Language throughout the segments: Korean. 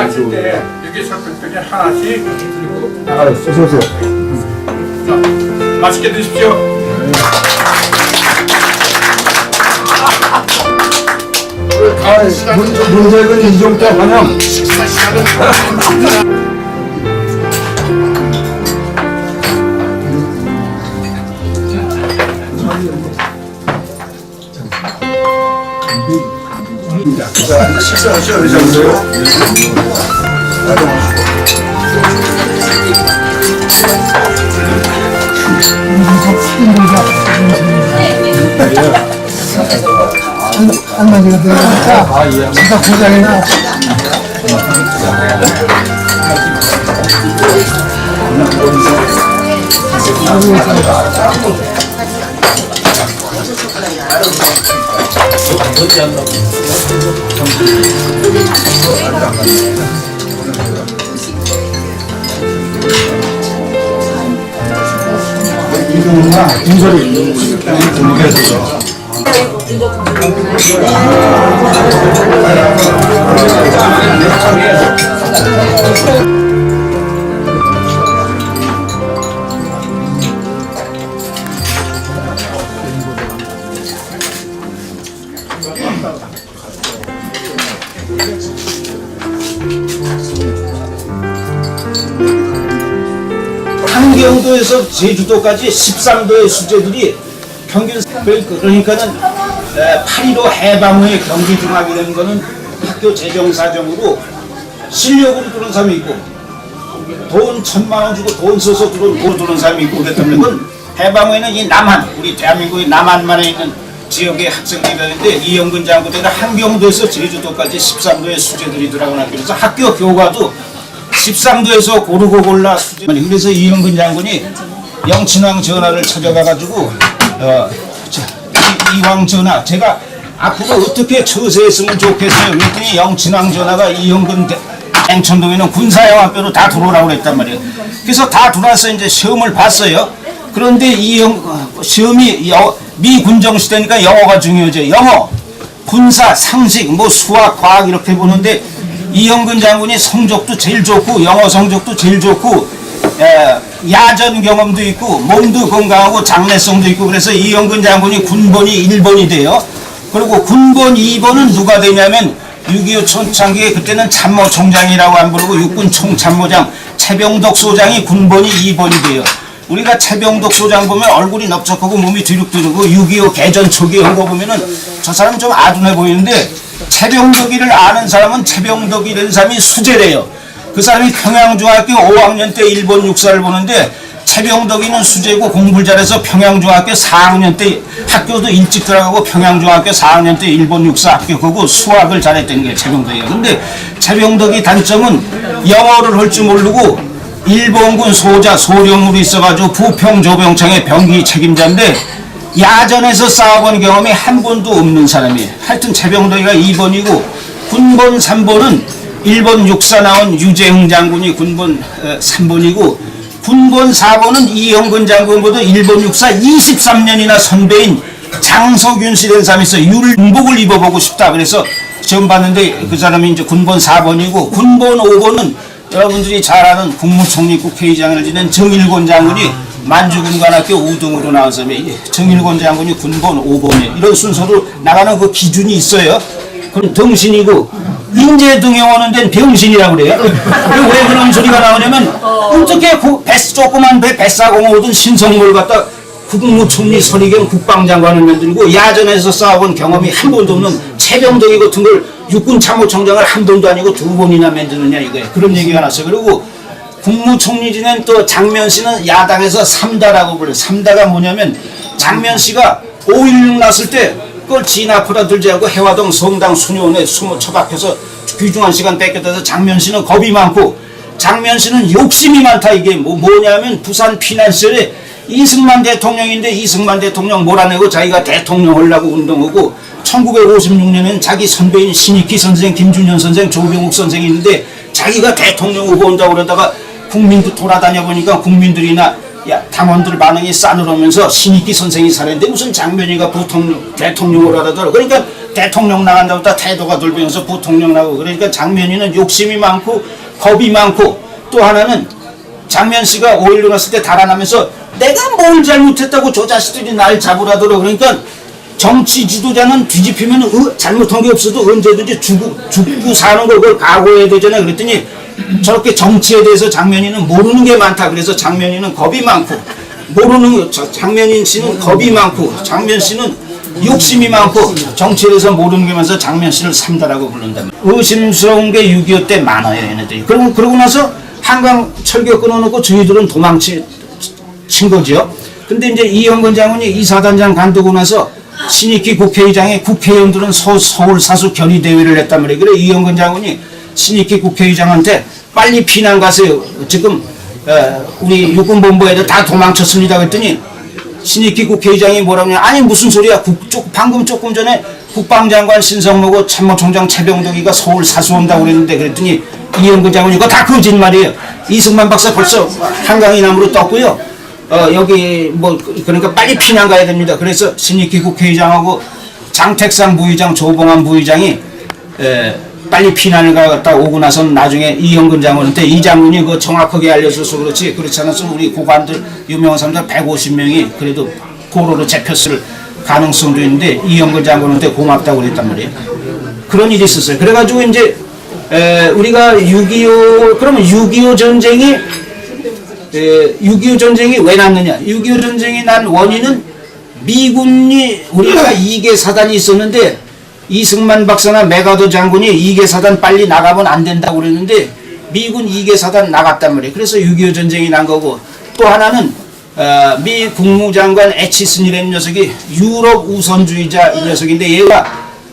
나가실 때 여기서 백병이 하나씩 드리고 아, 어서 오세요. 자, 맛있게 드십시오. 아, 문- 문제는 이종태 환영. 자, 식사 시작하세요. 할머니가 되니까 제가 고장이나 이 종우나 김설이 분위기에서 한 경도에서 제주도까지 13도의 수재들이 평균 그러니까는 8.15 해방 후에 경기 중하게 되는 거는 학교 재정 사정으로 실력으로 들어온 사람이 있고 돈 천만 원 주고 돈 써서 들어온 돈 사람이 있고 그랬다는 건 해방 후에는 이 남한 우리 대한민국의 남한만에 있는 지역의 학생들이라는데 이영근 장군 때는 한경도에서 제주도까지 13도의 수재들이 들어가나 그래서 학교 교과도 13도에서 고르고 골라. 그래서 이영근 장군이 영친왕 전하를 찾아가가지고 어, 자, 이- 이왕 전하 제가 앞으로 어떻게 처세했으면 좋겠어요? 그랬더니 영친왕 전하가 이영근 대- 행천동에는 군사영학교로 다 들어오라고 그랬단 말이에요. 그래서 다 들어와서 이제 시험을 봤어요. 그런데 이영 어, 시험이 여- 미 군정 시대니까 영어가 중요하죠 영어 군사, 상식, 뭐 수학, 과학 이렇게 보는데 이영근 장군이 성적도 제일 좋고 영어 성적도 제일 좋고 에, 야전 경험도 있고 몸도 건강하고 장래성도 있고 그래서 이영근 장군이 군번이 1번이 돼요. 그리고 군번 2번은 누가 되냐면 6.25 초창기에 그때는 참모총장이라고 안 부르고 육군 총참모장 최병덕 소장이 군번이 2번이 돼요. 우리가 최병덕 소장 보면 얼굴이 넓적하고 몸이 뒤룩뒤룩하고 6.25 개전 초기에 한거 보면은 저 사람 좀 아둔해 보이는데 최병덕이를 아는 사람은 최병덕이라는 사람이 수재래요. 그 사람이 평양중학교 5학년 때 일본 육사를 보는데 최병덕이는 수재고 공부를 잘해서 평양중학교 4학년 때 학교도 일찍 들어가고 평양중학교 4학년 때 일본 육사 합격하고 수학을 잘했던 게 최병덕이에요. 근데 최병덕이 단점은 영어를 할 줄 모르고 일본군 소자 소령으로 있어가지고 부평조병청의 병기 책임자인데 야전에서 싸워본 경험이 한 번도 없는 사람이에요. 하여튼 최병덕이가 2번이고 군번 3번은 일본 육사 나온 유재흥 장군이 군번 3번이고 군번 4번은 이영근 장군보다 일본 육사 23년이나 선배인 장석윤 씨라는 사람이 있어요. 율복을 입어보고 싶다. 그래서 처음 봤는데 그 사람이 이제 군번 4번이고 군번 5번은 여러분들이 잘 아는 국무총리 국회의장을 지낸 정일권 장군이 만주군관학교 우등으로 나와서 정일권 장군이 군번 5번에 이런 순서로 나가는 그 기준이 있어요. 그럼 등신이고 인재 등용하는 데는 병신이라고 그래요. 왜 그런 소리가 나오냐면 어떻게 그 배, 조그만 배 뱃사공 오든 신성물 갖다 국무총리 선의경 국방장관을 만들고 야전에서 싸워본 경험이 한 번도 없는 최병덕이 같은 걸 육군 참모총장을 한 번도 아니고 두 번이나 만드느냐 이거예요. 그런 얘기가 났어요. 그리고 국무총리 지낸 또 장면 씨는 야당에서 삼다라고 불러요. 삼다가 뭐냐면 장면 씨가 5.16 났을 때 그걸 진 앞으로 들지 않고 해화동 성당 수녀원에 숨어 처박혀서 귀중한 시간 뺏겼다서 장면 씨는 겁이 많고 장면 씨는 욕심이 많다 이게 뭐 뭐냐면 부산 피난 시절에 이승만 대통령인데 이승만 대통령 몰아내고 자기가 대통령 하려고 운동하고 1956년에는 자기 선배인 신익희 선생, 김준현 선생, 조병욱 선생이 있는데 자기가 대통령 후보 온다고 그러다가 국민도 돌아다녀 보니까 국민들이나 야 당원들 반응이 싸늘하면서 신익희 선생이 살았는데 무슨 장면이가 부통령 대통령을 하더라 그러니까 대통령 나간다보다 태도가 돌변해서 부통령 나고 그러니까 장면이는 욕심이 많고 겁이 많고 또 하나는 장면 씨가 5.16 났을 때 달아나면서 내가 뭘 잘못했다고 저 자식들이 날 잡으라더라 그러니까 정치 지도자는 뒤집히면 어, 잘못한 게 없어도 언제든지 죽고, 죽고 사는 걸 그걸 각오해야 되잖아요. 그랬더니 저렇게 정치에 대해서 장면이는 모르는 게 많다 그래서 장면이는 겁이 많고 모르는 장면인 씨는 겁이 많고 장면 씨는 욕심이 많고 정치에 대해서 모르는 게 많아서 장면 씨를 삼다라고 부른다 의심스러운 게 6.25 때 많아요 얘네들이 그러고, 그러고 나서 한강 철교 끊어놓고 저희들은 도망치 친 거죠. 근데 이제 이영건 장군이 이사단장 간두고 나서 신익희 국회의장에 국회의원들은 서, 서울 사수 결의 대회를 했단 말이에요. 그래 이영건 장군이 신익희 국회의장한테 빨리 피난 가세요. 지금 어, 우리 육군본부 애들 다 도망쳤습니다. 그랬더니 신익희 국회의장이 뭐라고 하냐 아니 무슨 소리야 국, 쪽, 방금 조금 전에 국방장관 신성모고 참모총장 최병덕이가 서울 사수 온다고 그랬는데 그랬더니 이영근 장군 이거 다 거짓말이에요 이승만 박사 벌써 한강이 남으로 떴고요 어 여기 뭐 그러니까 빨리 피난 가야 됩니다 그래서 신익희 국회의장하고 장택상 부의장 조봉환 부의장이 에, 빨리 피난을 갔다 오고 나서는 나중에 이영근 장군한테 이 장군이 그 정확하게 알려줘서 그렇지 그렇지 않았으면 우리 고관들 유명한 사람들 150명이 그래도 포로로 잡혔을 가능성도 있는데 이영근 장군한테 고맙다고 그랬단 말이에요. 그런 일이 있었어요. 그래가지고 이제 에, 우리가 6.25 그러면 6.25 전쟁이 에, 6.25 전쟁이 왜 났느냐? 6.25 전쟁이 난 원인은 미군이 우리가 이계 사단이 있었는데 이승만 박사나 메가더 장군이 이계 사단 빨리 나가면 안 된다고 그랬는데 미군 이계 사단 나갔단 말이에요. 그래서 6.25 전쟁이 난 거고 또 하나는 어, 미 국무장관 에치슨이라는 녀석이 유럽 우선주의자 이 녀석인데 얘가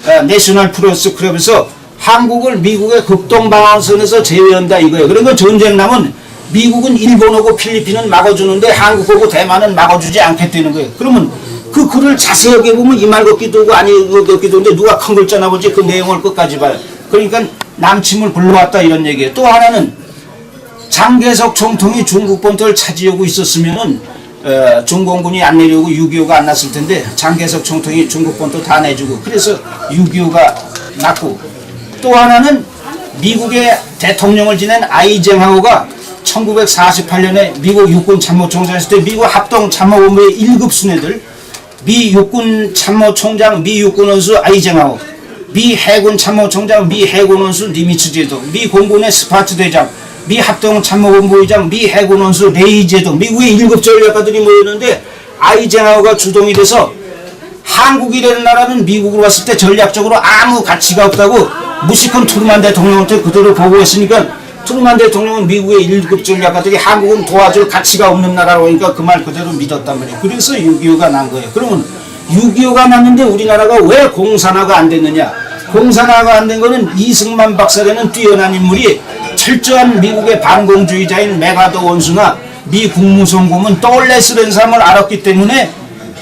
어, 내셔널 프로스 클럽에서 한국을 미국의 극동방어선에서 제외한다 이거예요. 그러니까 전쟁 나면 미국은 일본하고 필리핀은 막아주는데 한국하고 대만은 막아주지 않겠다는 거예요. 그러면 그 글을 자세하게 보면 이말 같기도 하고 아니 그 같기도 한데 누가 큰 글자나 보지 그 내용을 끝까지 봐요. 그러니까 남침을 불러왔다 이런 얘기예요. 또 하나는 장개석 총통이 중국 본토를 차지하고 있었으면은 어, 중공군이 안 내려오고 6.25가 안 났을 텐데 장개석 총통이 중국 본토 다 내주고 그래서 6.25가 났고 또 하나는 미국의 대통령을 지낸 아이젠하워가 1948년에 미국 육군 참모총장했을 때 미국 합동 참모본부의 1급 순회들 미 육군 참모총장 미 육군 원수 아이젠하워 미 해군 참모총장 미 해군 원수 니미츠 제도 미 공군의 스파트 대장 미 합동 참모본부 의장 미 해군 원수 레이 제도 미국의 1급 전략가들이 모였는데 아이젠하워가 주동이 돼서 한국이라는 나라는 미국으로 왔을 때 전략적으로 아무 가치가 없다고 무식한 트루만 대통령한테 그대로 보고했으니까 트루만 대통령은 미국의 1급 전략가들이 한국은 도와줄 가치가 없는 나라로 하니까 그 말 그대로 믿었단 말이에요. 그래서 6.25가 난 거예요. 그러면 6.25가 났는데 우리나라가 왜 공산화가 안 됐느냐? 공산화가 안 된 거는 이승만 박사라는 뛰어난 인물이 철저한 미국의 반공주의자인 메가더 원수나 미 국무성 고문 떨레스라는 사람을 알았기 때문에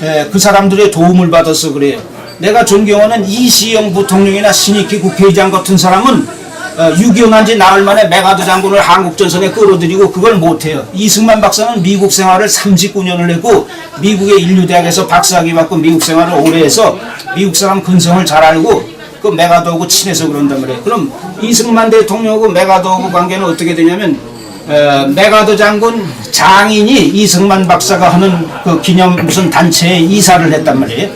에, 그 사람들의 도움을 받아서 그래요. 내가 존경하는 이시영 부통령이나 신익희 국회의장 같은 사람은 어, 6.25 난지 나흘 만에 메가더 장군을 한국전선에 끌어들이고 그걸 못해요. 이승만 박사는 미국 생활을 39년을 했고 미국의 인류대학에서 박사학위 받고 미국 생활을 오래 해서 미국 사람 근성을 잘 알고 그 메가더하고 친해서 그런단 말이에요. 그럼 이승만 대통령하고 메가더하고 관계는 어떻게 되냐면 어, 메가더 장군 장인이 이승만 박사가 하는 그 기념 무슨 단체에 이사를 했단 말이에요.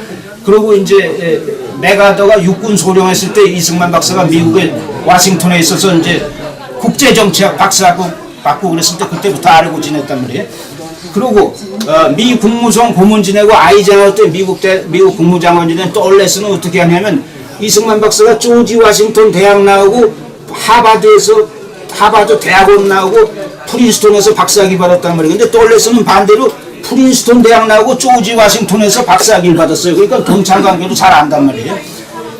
그리고 이제 에, 메가더가 육군 소령했을 때 이승만 박사가 미국의 와싱턴에 있어서 이제 국제정치학 박사학위 받고 그랬을 때 그때부터 알고 지냈단 말이에요. 그리고 어, 미 국무성 고문 지내고 아이젠하워 때 미국 대 미국 국무장관 지낸 떨레스는 어떻게 하냐면 이승만 박사가 조지 워싱턴 대학 나오고 하바드에서 하바드 대학원 나오고 프린스톤에서 박사학위 받았단 말이에요. 근데 떨레스는 반대로 프린스톤 대학 나오고 조지 워싱턴에서 박사학위를 받았어요. 그러니까 동창 관계도 잘 안단 말이에요.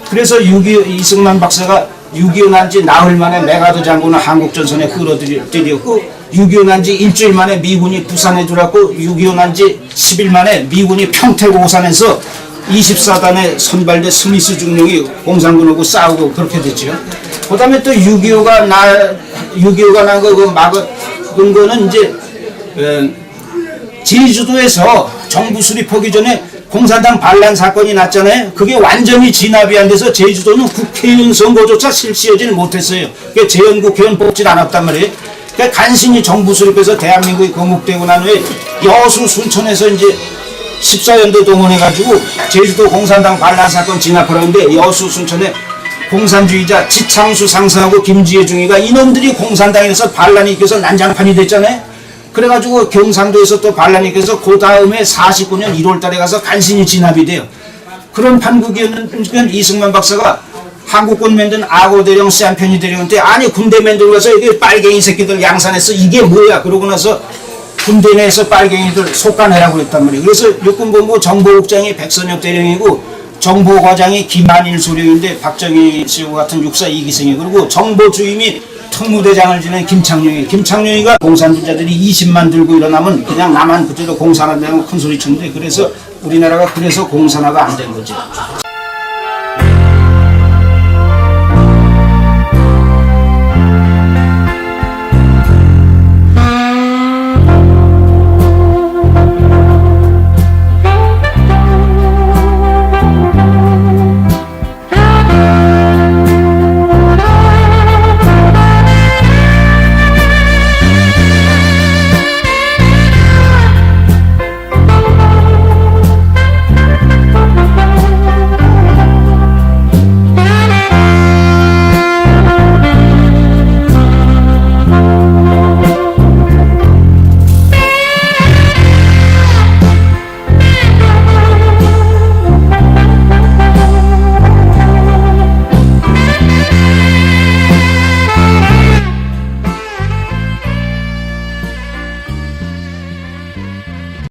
그래서 6.25 이승만 박사가 6.25 난지 나흘 만에 메가더 장군을 한국전선에 끌어들였고 6.25 난지 일주일 만에 미군이 부산에 들어왔고 6.25 난지 10일 만에 미군이 평택 오산에서 24단에 선발된 스미스 중령이 공산군하고 싸우고 그렇게 됐죠. 그 다음에 또 6.25가 나, 6.25가 난 거 그 막은 거는 이제, 어, 제주도에서 정부 수립하기 전에 공산당 반란 사건이 났잖아요. 그게 완전히 진압이 안 돼서 제주도는 국회의원 선거조차 실시하지는 못했어요. 그게 재연 국회의원 뽑질 않았단 말이에요. 그러니까 간신히 정부 수립해서 대한민국이 건국되고 난 후에 여수 순천에서 이제 14연대 동원해가지고 제주도 공산당 반란 사건 진압을 하는데 여수 순천에 공산주의자 지창수 상사하고 김지혜 중위가 이놈들이 공산당에서 반란이 일으켜서 난장판이 됐잖아요. 그래가지고 경상도에서 또 반란이 일으켜서 그 다음에 49년 1월 달에 가서 간신히 진압이 돼요. 그런 판국이었는 이승만 박사가 한국군 만든 악어 대령 시한 편이 대령한테 아니 군대 만들고 가서 이게 빨갱이 새끼들 양산했어 이게 뭐야 그러고 나서 군대 내에서 빨갱이들 속간해라고 그랬단 말이에요. 그래서 육군본부 정보국장이 백선엽 대령이고 정보과장이 김한일 소령인데 박정희 씨와 같은 육사 이기승이 그리고 정보주임이 특무대장을 지낸 김창룡이 김창룡이가 공산주의자들이 20만 들고 일어나면 그냥 나만 그대로 공산화되고 큰 소리 쳤는데 그래서 우리나라가 그래서 공산화가 안 된 거지.